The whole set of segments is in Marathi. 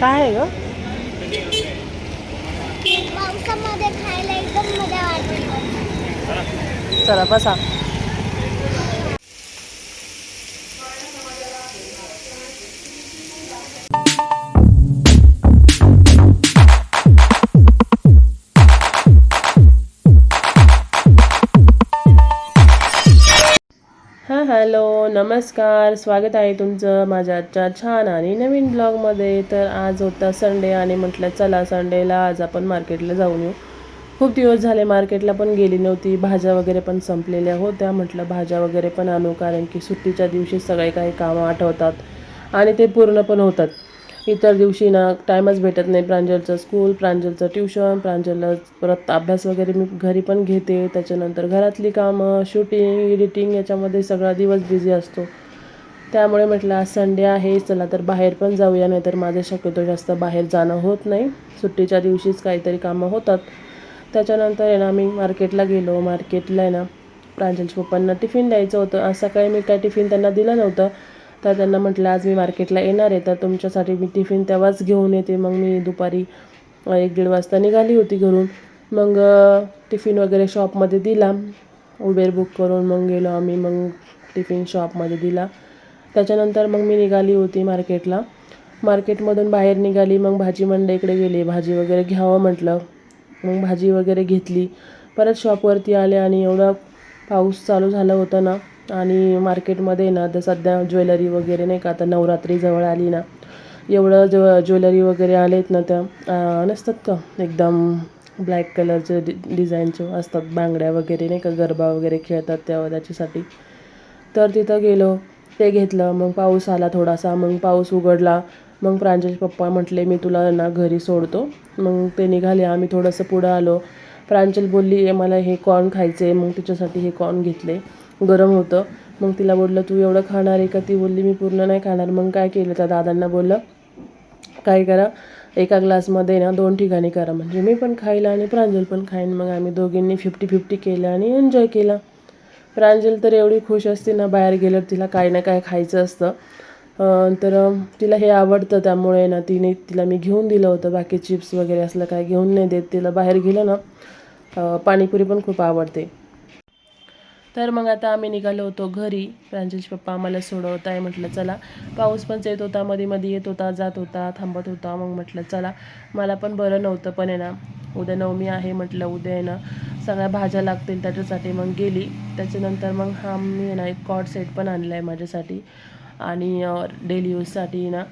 काय आहे ग? पावसामध्ये खायला एकदम मजा वाटते. चला बसा. हॅलो नमस्कार. स्वागत आहे तुमचं माझ्या आजच्या छान आणि नवीन ब्लॉगमध्ये. तर आज होता संडे आणि म्हटलं चला संडेला आज आपण मार्केटला जाऊन येऊ. खूप दिवस झाले मार्केटला पण गेली नव्हती. भाज्या वगैरे पण संपलेल्या होत्या. म्हटलं भाज्या वगैरे पण आणू कारण की सुट्टीच्या दिवशी सगळे काही कामं आठवतात आणि ते पूर्ण पण होतात. इतर दिवशी ना टाईमच भेटत नाही. प्रांजलचं स्कूल प्रांजलचं ट्युशन प्रांजलला परत अभ्यास वगैरे मी घरी पण घेते. त्याच्यानंतर घरातली कामं शूटिंग एडिटिंग याच्यामध्ये सगळा दिवस बिझी असतो. त्यामुळे म्हटलं आज संडे आहे चला तर बाहेर पण जाऊया नाही तर माझं शक्यतो जास्त बाहेर जाणं होत नाही. सुट्टीच्या दिवशीच काहीतरी कामं होतात. त्याच्यानंतर आहे ना मी मार्केटला गेलो. मार्केटला आहे ना प्रांजलच्या पप्पांना टिफिन द्यायचं होतं. आज सकाळी मी काय टिफिन त्यांना दिलं नव्हतं. तर त्यांना म्हटलं आज मी मार्केटला येणार आहे तर तुमच्यासाठी मी टिफिन तेव्हाच घेऊन येते. मग मी दुपारी एक दीड वाजता निघाली होती घरून. मग टिफिन वगैरे शॉपमध्ये दिला. उबेर बुक करून मग गेलो आम्ही मग टिफिन शॉपमध्ये दिला. त्याच्यानंतर मग मी निघाली होती मार्केटला. मार्केटमधून बाहेर निघाली मग भाजी मंडईकडे गेली. भाजी वगैरे घ्यावं म्हटलं. मग भाजी वगैरे घेतली. परत शॉपवरती आले आणि एवढा पाऊस चालू झाला होता ना आणि मार्केटमध्ये ना तर सध्या ज्वेलरी वगैरे नाही का आता नवरात्री जवळ आली ना एवढं ज्व ज्वेलरी वगैरे आलेत ना त्या नसतात का? एकदम ब्लॅक कलरचे डि डिझाईनचे असतात बांगड्या वगैरे नाही का गरबा वगैरे खेळतात तेव्हा त्याच्यासाठी. तर तिथं गेलो ते घेतलं मग पाऊस आला थोडासा मग पाऊस उघडला मग प्रांजल पप्पा म्हटले मी तुला ना घरी सोडतो. मग ते निघाले आम्ही थोडंसं पुढं आलो. प्रांजल बोलली मला हे कॉर्न खायचे मग तिच्यासाठी हे कॉर्न घेतले. गरम होतं. मग तिला बोललं तू एवढं खाणार आहे का? ती बोलली मी पूर्ण नाही खाणार. मग काय केलं त्या दादांना बोललं काय करा एका ग्लासमध्ये ना दोन ठिकाणी करा. म्हणजे मी पण खायला आणि प्रांजल पण खाईन. मग आम्ही दोघींनी फिफ्टी फिफ्टी केलं आणि एन्जॉय केला. प्रांजल तर एवढी खुश असते ना बाहेर गेल्यावर तिला काय ना काय खायचं असतं. तर तिला हे आवडतं त्यामुळे ना तिने तिला मी घेऊन दिलं होतं. बाकी चिप्स वगैरे असलं काय घेऊन नाही देत. तिला बाहेर गेलं ना पाणीपुरी पण खूप आवडते. तर मग आता आम्ही निघालो होतो घरी. प्रांजलचे पप्पा आम्हाला सोडवत आहे म्हटलं चला. पाऊस पण येत होता मध्ये मध्ये येत होता जात होता थांबत होता. मग म्हटलं चला. मला पण बरं नव्हतं पण आहे ना उद्या नवमी आहे म्हटलं उद्या आहे ना सगळ्या भाज्या लागतील त्याच्यासाठी. मग गेली. त्याच्यानंतर मग हा मी आहे ना एक कॉट सेट पण आणला आहे माझ्यासाठी. आणि डेली यूजसाठी ना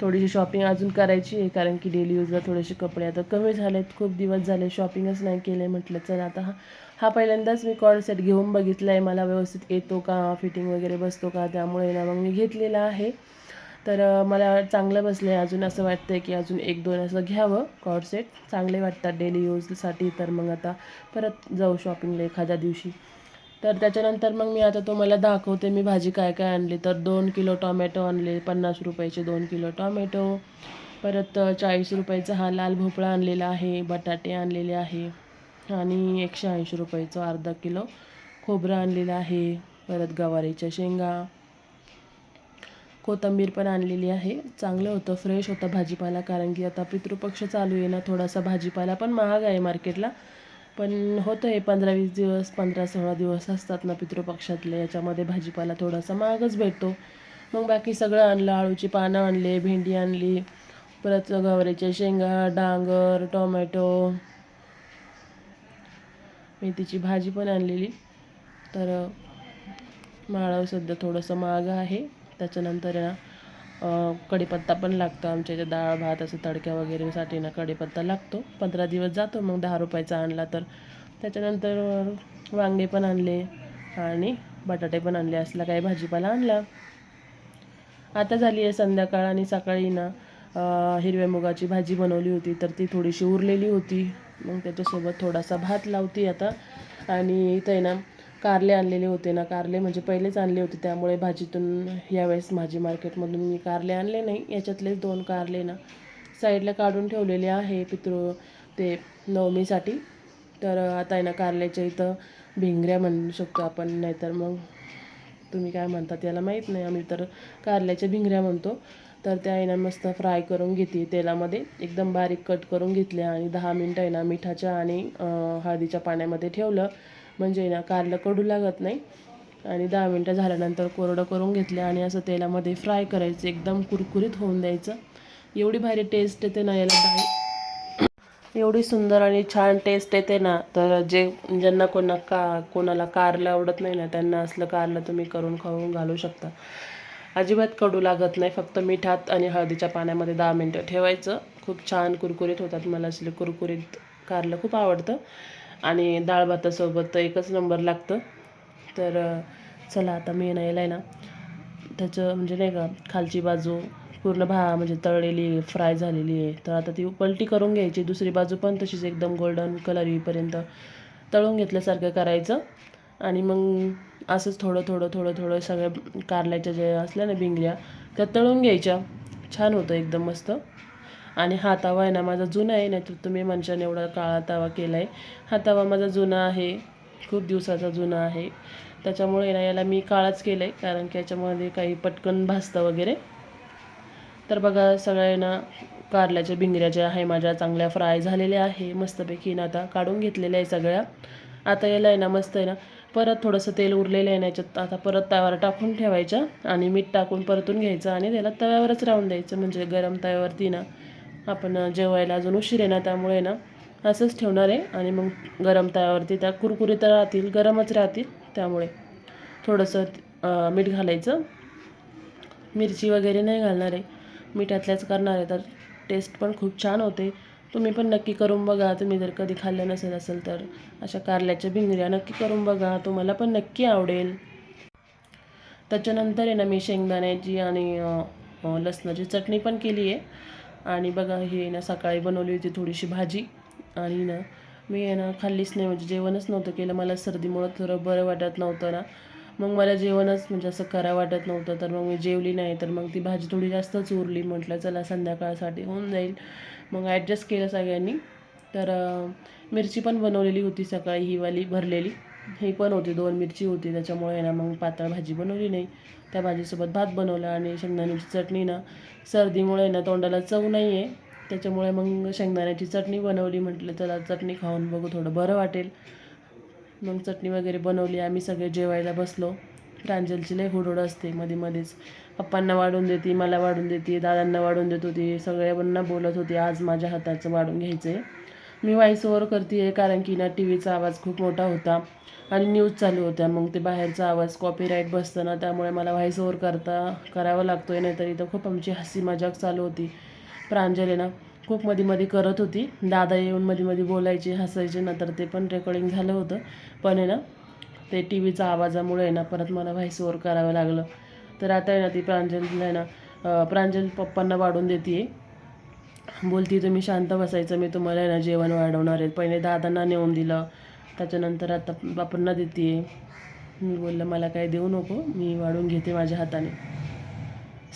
थोडीशी शॉपिंग अजून करायची आहे कारण की डेली यूजला थोडेसे कपडे आता कमी झालेत खूप दिवस झाले शॉपिंगच नाही केले म्हटलं चला आता हा हा पहिल्यांदाच मी कॉर्ड सेट घेऊन बघितला आहे मला व्यवस्थित येतो का? फिटिंग वगैरे बसतो का? त्यामुळे ना मग मी घेतलेला आहे. तर मला चांगलं बसलं आहे अजून असं वाटतं आहे की अजून एक दोन असं घ्यावं कॉर्ड सेट चांगले वाटतात डेली यूजसाठी तर मग आता परत जाऊ शॉपिंगला एखाद्या दिवशी. तर त्याच्यानंतर मग मी आता तुम्हाला दाखवते. मी भाजी काय काय आणली? तर दोन किलो टॉमॅटो आणले. पन्नास रुपयाचे दोन किलो टॉमॅटो. परत चाळीस रुपयाचा हा लाल भोपळा आणलेला आहे. बटाटे आणलेले आहे. आणि एकशे ऐंशी रुपयाचं अर्धा किलो खोबरं आणलेलं आहे. परत गवारीच्या शेंगा. कोथिंबीर पण आणलेली आहे. चांगलं होतं फ्रेश होतं भाजीपाला कारण की आता पितृपक्ष चालू आहे ना थोडासा भाजीपाला पण महाग आहे मार्केटला पण होतं हे पंधरा वीस दिवस पंधरा सोळा दिवस असतात ना पितृपक्षातले याच्यामध्ये भाजीपाला थोडासा महागच भेटतो. मग बाकी सगळं आणलं आळूची पानं आणले भेंडी आणली परत गवारीच्या शेंगा डांगर टोमॅटो मेथीची भाजी पण आणलेली. तर माळव सध्या थोडंसं महाग आहे. त्याच्यानंतर ना कढीपत्ता पण लागतो आमच्या इथे. डाळ भात असं तडक्या वगैरेसाठी ना कढीपत्ता लागतो. पंधरा दिवस जातो मग दहा रुपयाचा आणला तर. त्याच्यानंतर वांगे पण आणले आणि बटाटे पण आणले. असला काही भाजीपाला आणला. आता झाली आहे संध्याकाळ आणि सकाळी ना हिरव्या मुगाची भाजी बनवली होती. तर ती थोडीशी उरलेली होती. मग त्याच्यासोबत थोडासा भात लावती आता. आणि इथं आहे ना कारले आणलेले होते ना कारले म्हणजे पहिलेच आणले होते त्यामुळे भाजीतून यावेळेस भाजी मार्केटमधून मी कारले आणले नाही. याच्यातलेच दोन कारले ना साईडला काढून ठेवलेले आहे पितृ ते नवमीसाठी. तर आता आहे ना कारल्याच्या इथं भिंगऱ्या म्हणू शकतो आपण नाहीतर मग तुम्ही काय म्हणतात याला माहीत नाही. आम्ही तर कारल्याच्या भिंगऱ्या म्हणतो. तर त्या आहे ना मस्त फ्राय करून घेते तेलामध्ये. एकदम बारीक कट करून घेतल्या आणि दहा मिनटं आहे ना मिठाच्या आणि हळदीच्या पाण्यामध्ये ठेवलं. म्हणजे ना कारलं कडू लागत नाही. आणि दहा मिनटं झाल्यानंतर कोरडं करून घेतलं आणि असं तेलामध्ये फ्राय करायचं. एकदम कुरकुरीत होऊन द्यायचं. एवढी भारी टेस्ट येते ना याला डाळी एवढी सुंदर आणि छान टेस्ट येते ना. तर जे ज्यांना कोणा का कोणाला कारलं आवडत नाही ना त्यांना असलं कारलं तुम्ही करून खाऊन घालू शकता. अजिबात कडू लागत नाही. फक्त मिठात आणि हळदीच्या पाण्यामध्ये दहा मिनटं ठेवायचं. खूप छान कुरकुरीत होतात. मला असले कुरकुरीत कारलं खूप आवडतं. आणि डाळ भातासोबत तर एकच नंबर लागतं. तर चला आता मी नाही आहे ना. त्याचं म्हणजे नाही का खालची बाजू पूर्ण भा म्हणजे तळलेली फ्राय झालेली आहे. तर आता ती पलटी करून घ्यायची. दुसरी बाजू पण तशीच एकदम गोल्डन कलर येईपर्यंत तळून घेतल्यासारखं करायचं. आणि मग असंच थोडं थोडं थोडं थोडं सगळ्या कारल्याच्या जे असल्या ना भिंगऱ्या त्या तळून घ्यायच्या. छान होतं एकदम मस्त. आणि हा तवा आहे ना माझा जुना आहे नाही तर तुम्ही मनशाने एवढा काळा तवा केला आहे हा तवा माझा जुना आहे खूप दिवसाचा जुना आहे. त्याच्यामुळे ना याला मी काळाच केलं आहे कारण की याच्यामध्ये काही पटकन भाजतं वगैरे. तर बघा सगळ्या ना कारल्याच्या भिंगऱ्या ज्या आहे माझ्या चांगल्या फ्राय झालेल्या आहे मस्तपैकी ना आता काढून घेतलेल्या आहे सगळ्या. आता याला आहे ना मस्त आहे ना परत थोडंसं तेल उरलेलं आहे याच्यात आता परत तव्यावर टाकून ठेवायचं आणि मीठ टाकून परतून घ्यायचं आणि त्याला तव्यावरच राहून द्यायचं म्हणजे गरम तव्यावरती ना आपण जेवायला अजून उशीर आहे ना त्यामुळे ना असंच ठेवणार आहे आणि मग गरम तव्यावरती त्या कुरकुरीत राहतील गरमच राहतील त्यामुळे. थोडंसं मीठ घालायचं. मिरची वगैरे नाही घालणार आहे. मिठातल्याच करणार आहे तर टेस्ट पण खूप छान होते. तुम्ही पण नक्की करून बघा. तुम्ही जर कधी खाल्लं नसेल असेल तर अशा कारल्याच्या भिंगऱ्या नक्की करून बघा. तुम्हाला पण नक्की आवडेल. त्याच्यानंतर आहे ना मी शेंगदाण्याची आणि लसणाची चटणी पण केली आहे. आणि बघा हे ना सकाळी बनवली होती थोडीशी भाजी. आणि ना मी आहे ना खाल्लीच नाही म्हणजे जेवणच नव्हतं केलं. मला सर्दीमुळं थोडं बरं वाटत नव्हतं ना. मग मला जेवणच म्हणजे असं करा वाटत नव्हतं. तर मग मी जेवली नाही तर मग ती भाजी थोडी जास्तच उरली. म्हटलं चला संध्याकाळसाठी होऊन जाईल. मग ॲडजस्ट केलं सगळ्यांनी. तर मिरची पण बनवलेली होती सकाळी ही वाली भरलेली. ही पण होती दोन मिरची होती. त्याच्यामुळे ना मग पातळ भाजी बनवली नाही. त्या भाजीसोबत भात बनवला आणि शेंगदाण्याची चटणी ना. सर्दीमुळे ना तोंडाला चव नाही आहे त्याच्यामुळे मग शेंगदाण्याची चटणी बनवली. म्हटलं चला चटणी खाऊन बघू थोडं बरं वाटेल. मग चटणी वगैरे बनवली. आम्ही सगळे जेवायला बसलो. प्रांजलची लय हुडोड असते मध्ये मध्येच पप्पांना वाढून देते मला वाढून देते दादांना वाढून देत होती सगळ्यांना बोलत होती आज माझ्या हाताचं वाढून घ्यायचं आहे मी व्हॉइस ओव्हर करते आहे कारण की ना टी व्हीचा आवाज खूप मोठा होता आणि न्यूज चालू होत्या. मग ते बाहेरचा आवाज कॉपीराईट बसतं ना त्यामुळे मला व्हॉइस ओव्हर करता करावा लागतो आहे नाहीतर इथं खूप आमची हसी मजाक चालू होती. प्रांजल आहे ना खूप मध्ये मध्ये करत होती. दादा येऊन मध्ये मध्ये बोलायचे हसायचे ना तर ते पण रेकॉर्डिंग झालं होतं. पण आहे ना ते टी व्हीचा आवाजामुळे आहे ना परत मला व्हॉइस ओव्हर करावं लागलं. तर आता आहे ना ती प्रांजलला आहे ना प्रांजल पप्पांना वाढून देते. बोलती तुम्ही शांत बसायचं मी तुम्हाला आहे ना जेवण वाढवणार आहे. पहिले दादांना नेऊन दिलं. त्याच्यानंतर आता बापांना देते. मी बोललं मला काही देऊ नको मी वाढून घेते माझ्या हाताने.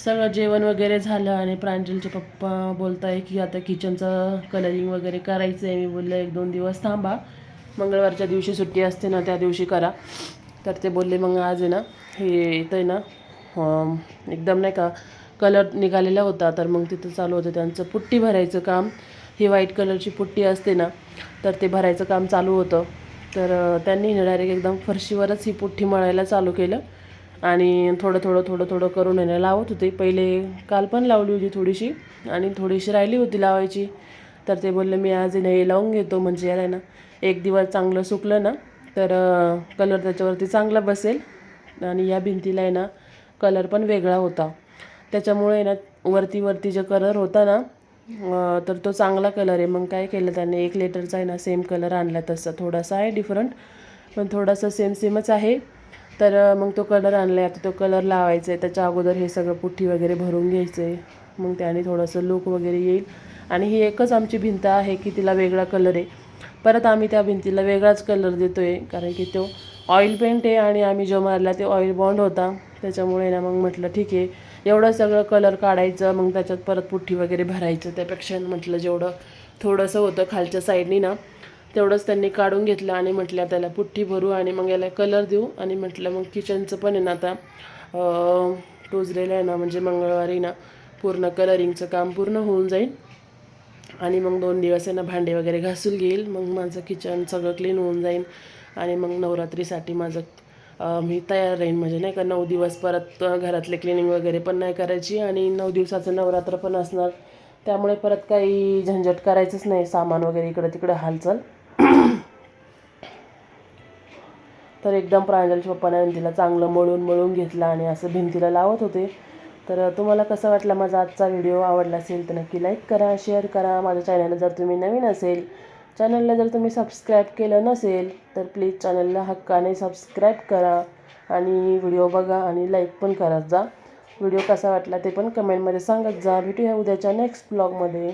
सगळं जेवण वगैरे झालं आणि प्रांजलचे पप्पा बोलताय की आता किचनचं कलरिंग वगैरे करायचं आहे मी बोललं एक दोन दिवस थांबा. मंगळवारच्या दिवशी सुट्टी असते ना त्या दिवशी करा. तर ते बोलले मग आज आहे ना हे येतं आहे ना एकदम नाही का कलर निघालेला होता तर मग तिथं चालू होतं. त्यांचं पुट्टी भरायचं काम ही व्हाईट कलरची पुट्टी असते ना तर ते भरायचं काम चालू होतं. तर त्यांनी डायरेक्ट एकदम फरशीवरच ही पुट्टी मळायला चालू केलं. आणि थोडं थोडं थोडं थोडं करून येणं लावत होते. पहिले काल पण लावली होती थोडीशी आणि थोडीशी राहिली होती लावायची. तर ते बोलले मी आज नाही हे लावून घेतो. म्हणजे याला आहे ना एक दिवस चांगलं सुकलं ना तर कलर त्याच्यावरती चांगला बसेल. आणि या भिंतीला आहे ना कलर पण वेगळा होता. त्याच्यामुळे ना वरती वरती जे कलर होता ना तर तो चांगला कलर आहे. मग काय केलं त्याने एक लेटरचा आहे ना सेम कलर आणला तसा. थोडासा आहे डिफरंट पण थोडासा सेम सेमच आहे. तर मग तो कलर आणला आहे आता तो कलर लावायचा आहे त्याच्या अगोदर हे सगळं पुठ्ठी वगैरे भरून घ्यायचं आहे मग त्याने थोडंसं लुक वगैरे येईल. आणि ही एकच आमची भिंत आहे की तिला वेगळा कलर आहे. परत आम्ही त्या भिंतीला वेगळाच कलर देतो आहे कारण की तो ऑइल पेंट आहे आणि आम्ही जो मारला ते ऑइल बॉन्ड होता. त्याच्यामुळे ना मग म्हटलं ठीक आहे. एवढं सगळं कलर काढायचं मग त्याच्यात परत पुठ्ठी वगैरे भरायचं. त्यापेक्षा म्हटलं जेवढं थोडंसं होतं खालच्या साईडनी ना तेवढंच त्यांनी काढून घेतलं आणि म्हटलं त्याला पुठ्ठी भरू आणि मग याला कलर देऊ. आणि म्हटलं मग किचनचं पण आहे ना आता टोजलेलं आहे ना म्हणजे मंगळवारी ना पूर्ण कलरिंगचं काम पूर्ण होऊन जाईल. आणि मग दोन दिवस आहे ना भांडे वगैरे घासून घेईल. मग माझं किचन सगळं क्लीन होऊन जाईल. आणि मग नवरात्रीसाठी माझं मी तयार राहीन. म्हणजे नाही का नऊ दिवस परत घरातले क्लिनिंग वगैरे पण नाही करायची आणि नऊ दिवसाचं नवरात्र पण असणार. त्यामुळे परत काही झंझट करायचंच नाही. सामान वगैरे इकडं तिकडं हालचाल. तर एकदम प्रांजलच्या पप्पाने तिला चांगलं मळून मळून घेतलं आणि असं भिंतीला लावत होते. तर तुम्हाला कसं वाटलं? माझा आजचा व्हिडिओ आवडला असेल तर नक्की लाईक करा शेअर करा. माझ्या चॅनलला जर तुम्ही नवीन असेल चॅनलला जर तुम्ही सबस्क्राईब केलं नसेल तर प्लीज चॅनलला हक्काने सबस्क्राईब करा आणि व्हिडिओ बघा आणि लाईक पण करत जा. व्हिडिओ कसा वाटला ते पण कमेंटमध्ये सांगत जा. भेटूया उद्याच्या नेक्स्ट ब्लॉगमध्ये